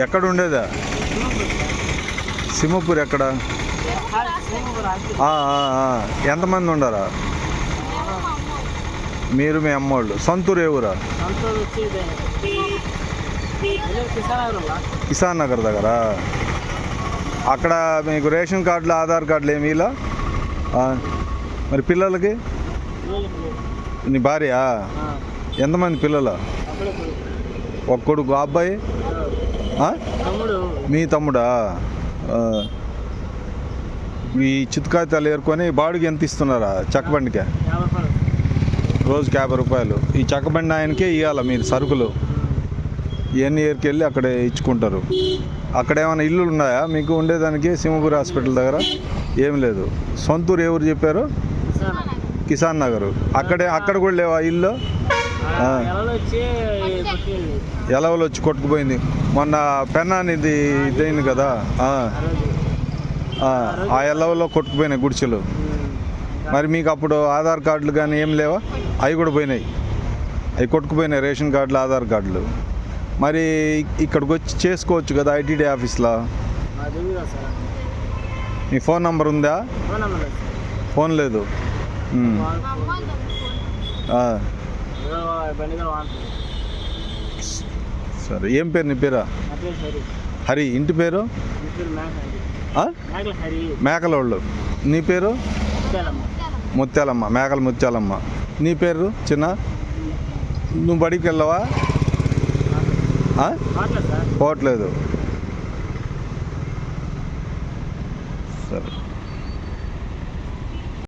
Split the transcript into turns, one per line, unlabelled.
ఎక్కడ? ఉండేదా సింహపూర్ ఎక్కడ. ఎంతమంది ఉండరా? మీరు మీ అమ్మోళ్ళు. సొంతూరు ఏ ఊరా? కిసాన్ నగర్ దగ్గర. అక్కడ మీకు రేషన్ కార్డులు ఆధార్ కార్డులు ఏమి ఇలా మరి పిల్లలకి? నీ భార్య? ఎంతమంది పిల్లలు. ఒక కొడుకు అబ్బాయి? మీ తమ్ముడా. ఈ చిత్కాయతాలు ఏరుకొని బాడుగు ఎంత ఇస్తున్నారా చెక్కబండికి రోజుకి యాభై రూపాయలు. ఈ చెక్కబండి ఆయనకే ఇవ్వాలి మీరు సరుకులు? ఇవన్నీ ఏరుకెళ్ళి అక్కడే ఇచ్చుకుంటారు. అక్కడ ఏమైనా ఇల్లులు ఉన్నాయా? మీకు ఉండేదానికి సింహపూర్ హాస్పిటల్ దగ్గర? ఏం లేదు. సొంతూరు ఎవరు చెప్పారు? కిసాన్ నగర్. అక్కడే అక్కడ కూడా లేవా ఇల్లు? ఎలవలు వచ్చి కొట్టుకుపోయింది. మొన్న పెన్నానిది ఇదైంది కదా ఆ, ఎలవలో కొట్టుకుపోయినాయి గుడిసెలు
ఉమ్,
మరి మీకు అప్పుడు ఆధార్ కార్డులు కానీ ఏం లేవా? అవి కూడా పోయినాయి. అవి కొట్టుకుపోయినాయి రేషన్ కార్డులు ఆధార్ కార్డులు. మరి ఇక్కడికి వచ్చి చేసుకోవచ్చు కదా ఐటీడీ ఆఫీస్లో?
మా
ఫోన్ నంబర్ ఉందా?
ఫోన్ లేదు సార్
ఏం పేరు నీ పేరా? హరి. ఇంటి పేరు? మేకలోళ్ళు. నీ పేరు?
ముత్యాలమ్మ.
మేకల ముత్యాలమ్మ. నీ పేరు చిన్న? నువ్వు బడికి వెళ్ళవా? పోవట్లేదు సరే.